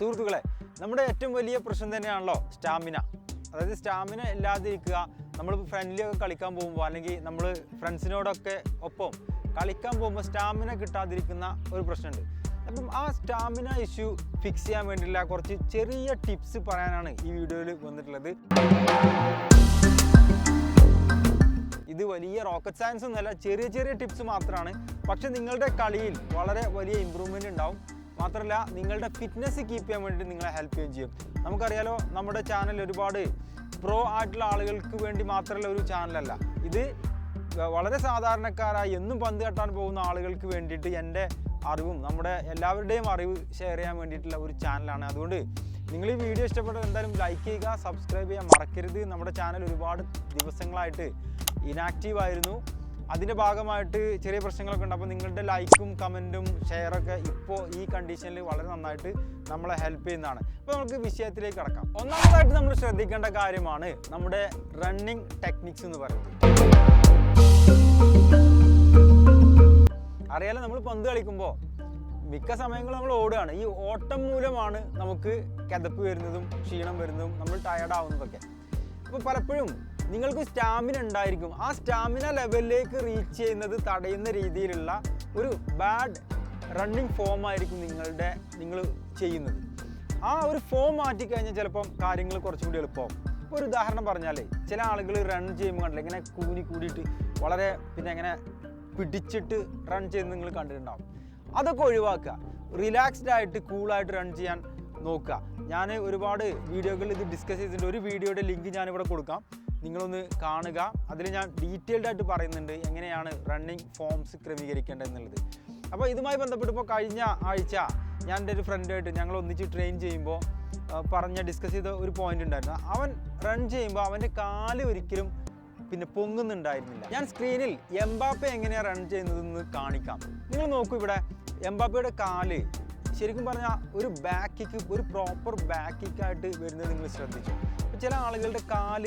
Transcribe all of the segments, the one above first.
സുഹൃത്തുക്കളെ നമ്മുടെ ഏറ്റവും വലിയ പ്രശ്നം തന്നെയാണല്ലോ സ്റ്റാമിന. അതായത് സ്റ്റാമിന ഇല്ലാതിരിക്കുക നമ്മൾ ഫ്രണ്ട്ലിയൊക്കെ കളിക്കാൻ പോകുമ്പോൾ അല്ലെങ്കിൽ നമ്മൾ ഫ്രണ്ട്സിനോടൊക്കെ ഒപ്പം കളിക്കാൻ പോകുമ്പോൾ സ്റ്റാമിന കിട്ടാതിരിക്കുന്ന ഒരു പ്രശ്നമുണ്ട്. അപ്പം ആ സ്റ്റാമിന ഇഷ്യൂ ഫിക്സ് ചെയ്യാൻ വേണ്ടിയിട്ടുള്ള കുറച്ച് ചെറിയ ടിപ്സ് പറയാനാണ് ഈ വീഡിയോയിൽ വന്നിട്ടുള്ളത്. ഇത് വലിയ റോക്കറ്റ് സയൻസ് ഒന്നുമല്ല ചെറിയ ചെറിയ ടിപ്സ് മാത്രമാണ് പക്ഷെ നിങ്ങളുടെ കളിയിൽ വളരെ വലിയ ഇമ്പ്രൂവ്മെന്റ് ഉണ്ടാവും. മാത്രമല്ല നിങ്ങളുടെ ഫിറ്റ്നസ് കീപ്പ് ചെയ്യാൻ വേണ്ടി നിങ്ങളെ ഹെൽപ്പ് ചെയ്യുകയും ചെയ്യും. നമുക്കറിയാലോ നമ്മുടെ ചാനൽ ഒരുപാട് പ്രോ ആയിട്ടുള്ള ആളുകൾക്ക് വേണ്ടി മാത്രമല്ല ഒരു ചാനലല്ല ഇത് വളരെ സാധാരണക്കാരായി എന്നും പന്ത് കെട്ടാൻ പോകുന്ന ആളുകൾക്ക് വേണ്ടിയിട്ട് എന്റെ അറിവും നമ്മുടെ എല്ലാവരുടെയും അറിവ് ഷെയർ ചെയ്യാൻ വേണ്ടിയിട്ടുള്ള ഒരു ചാനലാണ് അതുകൊണ്ട് നിങ്ങൾ ഈ വീഡിയോ ഇഷ്ടപ്പെട്ടത് എന്തായാലും ലൈക്ക് ചെയ്യുക സബ്സ്ക്രൈബ് ചെയ്യാൻ മറക്കരുത്. നമ്മുടെ ചാനൽ ഒരുപാട് ദിവസങ്ങളായിട്ട് ഇനാക്റ്റീവ് ആയിരുന്നു. അതിന്റെ ഭാഗമായിട്ട് ചെറിയ പ്രശ്നങ്ങളൊക്കെ ഉണ്ട്. അപ്പോൾ നിങ്ങളുടെ ലൈക്കും കമന്റും ഷെയറൊക്കെ ഇപ്പോൾ ഈ കണ്ടീഷനിൽ വളരെ നന്നായിട്ട് നമ്മളെ ഹെൽപ്പ് ചെയ്യുന്നതാണ്. അപ്പോൾ നമുക്ക് വിഷയത്തിലേക്ക് കടക്കാം. ഒന്നാമതായിട്ട് നമ്മൾ ശ്രദ്ധിക്കേണ്ട കാര്യമാണ് നമ്മുടെ റണ്ണിങ് ടെക്നിക്സ് എന്ന് പറയുന്നത്. അറിയാലോ നമ്മൾ പന്ത് കളിക്കുമ്പോൾ മിക്ക സമയങ്ങളും നമ്മൾ ഓടുകയാണ്. ഈ ഓട്ടം മൂലമാണ് നമുക്ക് കിതപ്പ് വരുന്നതും ക്ഷീണം വരുന്നതും നമ്മൾ ടയർഡ് ആവുന്നതൊക്കെ. അപ്പോൾ പലപ്പോഴും നിങ്ങൾക്ക് സ്റ്റാമിന ഉണ്ടായിരിക്കും. ആ സ്റ്റാമിന ലെവലിലേക്ക് റീച്ച് ചെയ്യുന്നത് തടയുന്ന രീതിയിലുള്ള ഒരു ബാഡ് റണ്ണിങ് ഫോം ആയിരിക്കും നിങ്ങളുടെ നിങ്ങൾ ചെയ്യുന്നത്. ആ ഒരു ഫോം മാറ്റിക്കഴിഞ്ഞാൽ ചിലപ്പം കാര്യങ്ങൾ കുറച്ചും കൂടി എളുപ്പമാകും ഒരു ഉദാഹരണം പറഞ്ഞാലേ ചില ആളുകൾ റൺ ചെയ്യുമ്പോൾ കണ്ടില്ല ഇങ്ങനെ കൂനി കൂടിയിട്ട് വളരെ പിന്നെ ഇങ്ങനെ പിടിച്ചിട്ട് റൺ ചെയ്യുന്നത് നിങ്ങൾ കണ്ടിട്ടുണ്ടാവും. അതൊക്കെ ഒഴിവാക്കുക. റിലാക്സ്ഡ് ആയിട്ട് കൂളായിട്ട് റൺ ചെയ്യാൻ നോക്കുക. ഞാൻ ഒരുപാട് വീഡിയോകളിൽ ഇത് ഡിസ്കസ് ചെയ്തിട്ടുണ്ട്. ഒരു വീഡിയോയുടെ ലിങ്ക് ഞാനിവിടെ കൊടുക്കാം. നിങ്ങളൊന്ന് കാണുക. അതിൽ ഞാൻ ഡീറ്റെയിൽഡ് ആയിട്ട് പറയുന്നുണ്ട് എങ്ങനെയാണ് റണ്ണിങ് ഫോംസ് ക്രമീകരിക്കേണ്ടത് എന്നുള്ളത് അപ്പോൾ ഇതുമായി ബന്ധപ്പെട്ട് ഇപ്പോൾ കഴിഞ്ഞ ആഴ്ച ഞാൻ എന്റെ ഒരു ഫ്രണ്ടായിട്ട് ഞങ്ങൾ ഒന്നിച്ച് ട്രെയിൻ ചെയ്യുമ്പോൾ പറഞ്ഞ ഡിസ്കസ് ചെയ്ത ഒരു പോയിന്റ് ഉണ്ടായിരുന്നു. അവൻ റൺ ചെയ്യുമ്പോൾ അവന്റെ കാൽ ഒരിക്കലും പിന്നെ പൊങ്ങുന്നുണ്ടായിരുന്നില്ല. ഞാൻ സ്ക്രീനിൽ എംബാപ്പെ എങ്ങനെയാണ് റൺ ചെയ്യുന്നതെന്ന് കാണിക്കാം. നിങ്ങൾ നോക്കൂ ഇവിടെ എംബാപ്പയുടെ കാൽ ശരിക്കും പറഞ്ഞാൽ ഒരു ബാക്ക് കിക്ക് ഒരു പ്രോപ്പർ ബാക്ക് കിക്കായിട്ട് വരുന്നത് നിങ്ങൾ ശ്രദ്ധിച്ചു. ചില ആളുകളുടെ കാൽ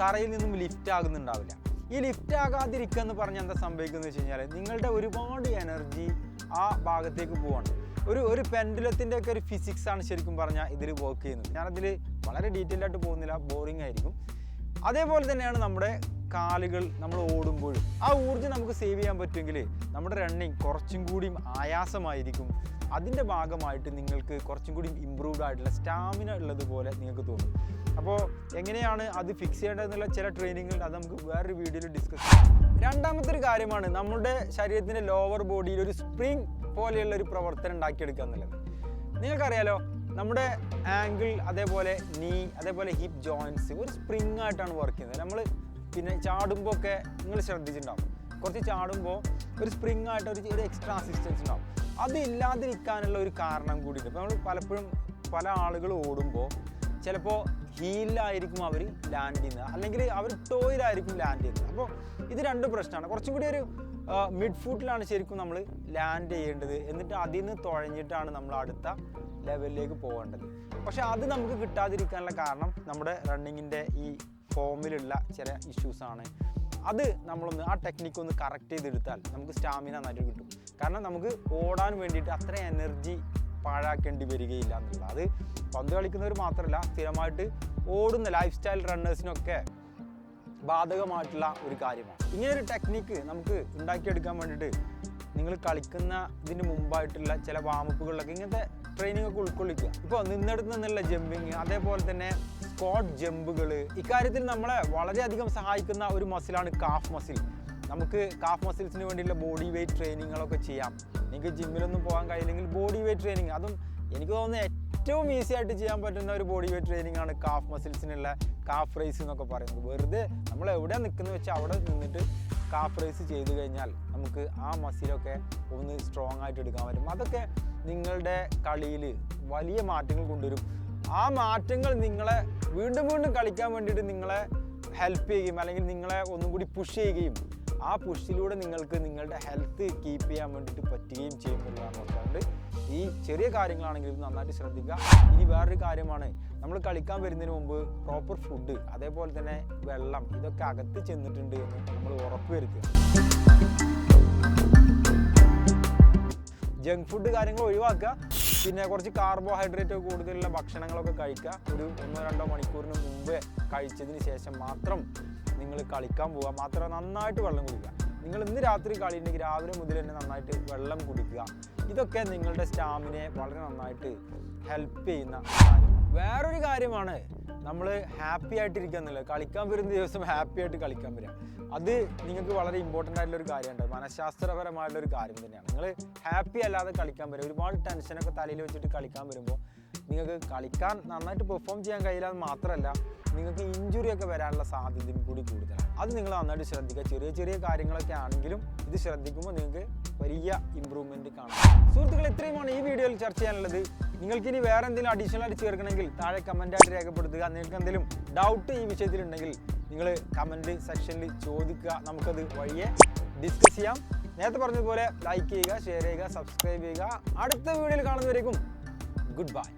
തറയിൽ നിന്നും ലിഫ്റ്റ് ആകുന്നുണ്ടാവില്ല. ഈ ലിഫ്റ്റ് ആകാതിരിക്കുക എന്ന് പറഞ്ഞാൽ എന്താ സംഭവിക്കുന്നത് വെച്ച് കഴിഞ്ഞാൽ നിങ്ങളുടെ ഒരുപാട് എനർജി ആ ഭാഗത്തേക്ക് പോവാണ്. ഒരു ഒരു പെൻഡുലത്തിന്റെ ഒക്കെ ഒരു ഫിസിക്സ് ആണ് ശരിക്കും പറഞ്ഞാൽ ഇതിൽ വർക്ക് ചെയ്യുന്നത്. ഞാനതിൽ വളരെ ഡീറ്റെയിൽ ആയിട്ട് പോകുന്നില്ല ബോറിംഗ് ആയിരിക്കും. അതേപോലെ തന്നെയാണ് നമ്മുടെ കാലുകൾ നമ്മൾ ഓടുമ്പോഴും. ആ ഊർജം നമുക്ക് സേവ് ചെയ്യാൻ പറ്റുമെങ്കിൽ നമ്മുടെ റണ്ണിങ് കുറച്ചും കൂടി ആയാസമായിരിക്കും. അതിന്റെ ഭാഗമായിട്ട് നിങ്ങൾക്ക് കുറച്ചും കൂടി ഇമ്പ്രൂവ്ഡ് ആയിട്ടുള്ള സ്റ്റാമിന ഉള്ളതുപോലെ നിങ്ങൾക്ക് തോന്നും. അപ്പോൾ എങ്ങനെയാണ് അത് ഫിക്സ് ചെയ്യേണ്ടതെന്നുള്ള ചില ട്രെയിനിങ്ങുകൾ അത് നമുക്ക് വേറൊരു വീഡിയോയിൽ ഡിസ്കസ് ചെയ്യാം. രണ്ടാമത്തെ ഒരു കാര്യമാണ് നമ്മുടെ ശരീരത്തിന്റെ ലോവർ ബോഡിയിൽ ഒരു സ്പ്രിങ് പോലെയുള്ള ഒരു പ്രവർത്തനം ഉണ്ടാക്കിയെടുക്കുക എന്നുള്ളത്. നിങ്ങൾക്കറിയാലോ നമ്മുടെ ആംഗിൾ അതേപോലെ നീ അതേപോലെ ഹിപ്പ് ജോയിന്റ്സ് ഒരു സ്പ്രിങ് ആയിട്ടാണ് വർക്ക് ചെയ്യുന്നത്. നമ്മൾ പിന്നെ ചാടുമ്പോൾ ഒക്കെ നിങ്ങൾ ശ്രദ്ധിച്ചിട്ടുണ്ടാവും. കുറച്ച് ചാടുമ്പോൾ ഒരു സ്പ്രിങ് ആയിട്ട് ഒരു ഒരു എക്സ്ട്രാ അസിസ്റ്റൻസ് ഉണ്ടാവും. അത് ഇല്ലാതിരിക്കാനുള്ള ഒരു കാരണം കൂടിയിട്ട് ഇപ്പോൾ നമ്മൾ പലപ്പോഴും പല ആളുകൾ ഓടുമ്പോൾ ചിലപ്പോൾ ഹീലിലായിരിക്കും അവർ ലാൻഡ് ചെയ്യുന്നത്. അല്ലെങ്കിൽ അവർ ടോയിലായിരിക്കും ലാൻഡ് ചെയ്യുന്നത്. അപ്പോൾ ഇത് രണ്ട് പ്രശ്നമാണ്. കുറച്ചും കൂടി ഒരു മിഡ് ഫുട്ടിലാണ് ശരിക്കും നമ്മൾ ലാൻഡ് ചെയ്യേണ്ടത്. എന്നിട്ട് അതിൽ നിന്ന് തുഴഞ്ഞിട്ടാണ് നമ്മൾ അടുത്ത ലെവലിലേക്ക് പോകേണ്ടത്. പക്ഷെ അത് നമുക്ക് കിട്ടാതിരിക്കാനുള്ള കാരണം നമ്മുടെ റണ്ണിങ്ങിന്റെ ഈ ഫോമിലുള്ള ചില ഇഷ്യൂസാണ് അത് നമ്മളൊന്ന് ആ ടെക്നിക്ക് ഒന്ന് കറക്റ്റ് ചെയ്തെടുത്താൽ നമുക്ക് സ്റ്റാമിന നല്ല കിട്ടും. കാരണം നമുക്ക് ഓടാൻ വേണ്ടിയിട്ട് അത്ര എനർജി പാഴാക്കേണ്ടി വരികയില്ല എന്നുള്ളത്. അത് പന്ത് കളിക്കുന്നവർ മാത്രമല്ല സ്ഥിരമായിട്ട് ഓടുന്ന ലൈഫ് സ്റ്റൈൽ റണ്ണേഴ്സിനൊക്കെ ബാധകമായിട്ടുള്ള ഒരു കാര്യമാണ്. ഇങ്ങനെ ഒരു ടെക്നിക്ക് നമുക്ക് ഉണ്ടാക്കിയെടുക്കാൻ വേണ്ടിയിട്ട് നിങ്ങൾ കളിക്കുന്ന ഇതിന് മുമ്പായിട്ടുള്ള ചില വാമപ്പുകളിലൊക്കെ ഇങ്ങനത്തെ ട്രെയിനിങ് ഒക്കെ ഉൾക്കൊള്ളിക്കുക. ഇപ്പോൾ നിന്നിടത്ത് നിന്നുള്ള ജമ്പിങ് അതേപോലെ തന്നെ സ്കോട്ട് ജമ്പുകൾ ഇക്കാര്യത്തിൽ നമ്മളെ വളരെയധികം സഹായിക്കുന്ന ഒരു മസിലാണ് കാഫ് മസിൽ നമുക്ക് കാഫ് മസിൽസിന് വേണ്ടിയുള്ള ബോഡി വെയിറ്റ് ട്രെയിനിങ്ങുകളൊക്കെ ചെയ്യാം. നിങ്ങൾക്ക് ജിമ്മിലൊന്നും പോകാൻ കഴിയില്ലെങ്കിൽ ബോഡി വെയിറ്റ് ട്രെയിനിങ് അതും എനിക്ക് തോന്നുന്നത് ഏറ്റവും ഈസി ആയിട്ട് ചെയ്യാൻ പറ്റുന്ന ഒരു ബോഡി വെയിറ്റ് ട്രെയിനിങ് ആണ് കാഫ് മസിൽസിനുള്ള കാഫ് റൈസ് എന്നൊക്കെ പറയുന്നത്. വെറുതെ നമ്മൾ എവിടെ നിൽക്കുന്നത് വെച്ചാൽ അവിടെ നിന്നിട്ട് കാഫ് റൈസ് ചെയ്തു കഴിഞ്ഞാൽ നമുക്ക് ആ മസിലൊക്കെ ഒന്ന് സ്ട്രോങ് ആയിട്ട് എടുക്കാൻ പറ്റും. അതൊക്കെ നിങ്ങളുടെ കളിയിൽ വലിയ മാറ്റങ്ങൾ കൊണ്ടുവരും. ആ മാറ്റങ്ങൾ നിങ്ങളെ വീണ്ടും വീണ്ടും കളിക്കാൻ വേണ്ടിയിട്ട് നിങ്ങളെ ഹെൽപ്പ് ചെയ്യുകയും അല്ലെങ്കിൽ നിങ്ങളെ ഒന്നും കൂടി പുഷ് ചെയ്യുകയും ആ പുഷിലൂടെ നിങ്ങൾക്ക് നിങ്ങളുടെ ഹെൽത്ത് കീപ്പ് ചെയ്യാൻ വേണ്ടിയിട്ട് പറ്റുകയും ചെയ്യും എന്നുള്ളതാണ് നോക്കാണ്ട് ഈ ചെറിയ കാര്യങ്ങളാണെങ്കിലും നന്നായിട്ട് ശ്രദ്ധിക്കുക. ഇനി വേറൊരു കാര്യമാണ്. നമ്മൾ കളിക്കാൻ വരുന്നതിന് മുമ്പ് പ്രോപ്പർ ഫുഡ് അതേപോലെ തന്നെ വെള്ളം ഇതൊക്കെ അകത്ത് ചെന്നിട്ടുണ്ട് എന്ന് നമ്മൾ ഉറപ്പ് വരുത്തുക ജങ്ക് ഫുഡ് കാര്യങ്ങൾ ഒഴിവാക്കുക. പിന്നെ കുറച്ച് കാർബോഹൈഡ്രേറ്റ് കൂടുതലുള്ള ഭക്ഷണങ്ങളൊക്കെ കഴിക്കുക. ഒരു ഒന്നോ രണ്ടോ മണിക്കൂറിന് മുമ്പേ കഴിച്ചതിന് ശേഷം മാത്രം നിങ്ങൾ കളിക്കാൻ പോവുക മാത്രമല്ല നന്നായിട്ട് വെള്ളം കുടിക്കുക. നിങ്ങൾ ഇന്ന് രാത്രി കളി ഉണ്ടെങ്കിൽ രാവിലെ മുതൽ തന്നെ നന്നായിട്ട് വെള്ളം കുടിക്കുക. ഇതൊക്കെ നിങ്ങളുടെ സ്റ്റാമിനയെ വളരെ നന്നായിട്ട് ഹെൽപ്പ് ചെയ്യുന്ന വേറൊരു കാര്യമാണ് നമ്മൾ ഹാപ്പി ആയിട്ടിരിക്കുക എന്നുള്ളത്. കളിക്കാൻ വരുന്ന ദിവസം ഹാപ്പി ആയിട്ട് കളിക്കാൻ വരിക. അത് നിങ്ങൾക്ക് വളരെ ഇമ്പോർട്ടന്റ് ആയിട്ടുള്ള ഒരു കാര്യമുണ്ട് മനഃശാസ്ത്രപരമായിട്ടുള്ള ഒരു കാര്യം തന്നെയാണ്. നിങ്ങൾ ഹാപ്പി അല്ലാതെ കളിക്കാൻ വരിക. ഒരുപാട് ടെൻഷനൊക്കെ തലയിൽ വെച്ചിട്ട് കളിക്കാൻ വരുമ്പോൾ നിങ്ങൾക്ക് കളിക്കാൻ നന്നായിട്ട് പെർഫോം ചെയ്യാൻ കഴിയില്ല എന്ന് മാത്രമല്ല നിങ്ങൾക്ക് ഇഞ്ചുറി ഒക്കെ വരാനുള്ള സാധ്യതയും കൂടി കൂടുതലാണ്. അത് നിങ്ങൾ നന്നായിട്ട് ശ്രദ്ധിക്കുക. ചെറിയ ചെറിയ കാര്യങ്ങളൊക്കെ ആണെങ്കിലും ഇത് ശ്രദ്ധിക്കുമ്പോൾ നിങ്ങൾക്ക് വലിയ ഇമ്പ്രൂവ്മെന്റ് കാണാം. സുഹൃത്തുക്കൾ ഇത്രയുമാണ് ഈ വീഡിയോയിൽ ചർച്ച ചെയ്യാനുള്ളത്. നിങ്ങൾക്ക് ഇനി വേറെ എന്തെങ്കിലും അഡീഷണൽ ആയിട്ട് ചേർക്കണമെങ്കിൽ താഴെ കമന്റായിട്ട് രേഖപ്പെടുത്തുക. നിങ്ങൾക്ക് എന്തെങ്കിലും ഡൗട്ട് ഈ വിഷയത്തിലുണ്ടെങ്കിൽ നിങ്ങൾ കമന്റ് സെക്ഷനിൽ ചോദിക്കുക. നമുക്കത് വഴിയെ ഡിസ്കസ് ചെയ്യാം. നേരത്തെ പറഞ്ഞതുപോലെ ലൈക്ക് ചെയ്യുക ഷെയർ ചെയ്യുക സബ്സ്ക്രൈബ് ചെയ്യുക. അടുത്ത വീഡിയോയിൽ കാണുന്നവരേക്കും ഗുഡ് ബൈ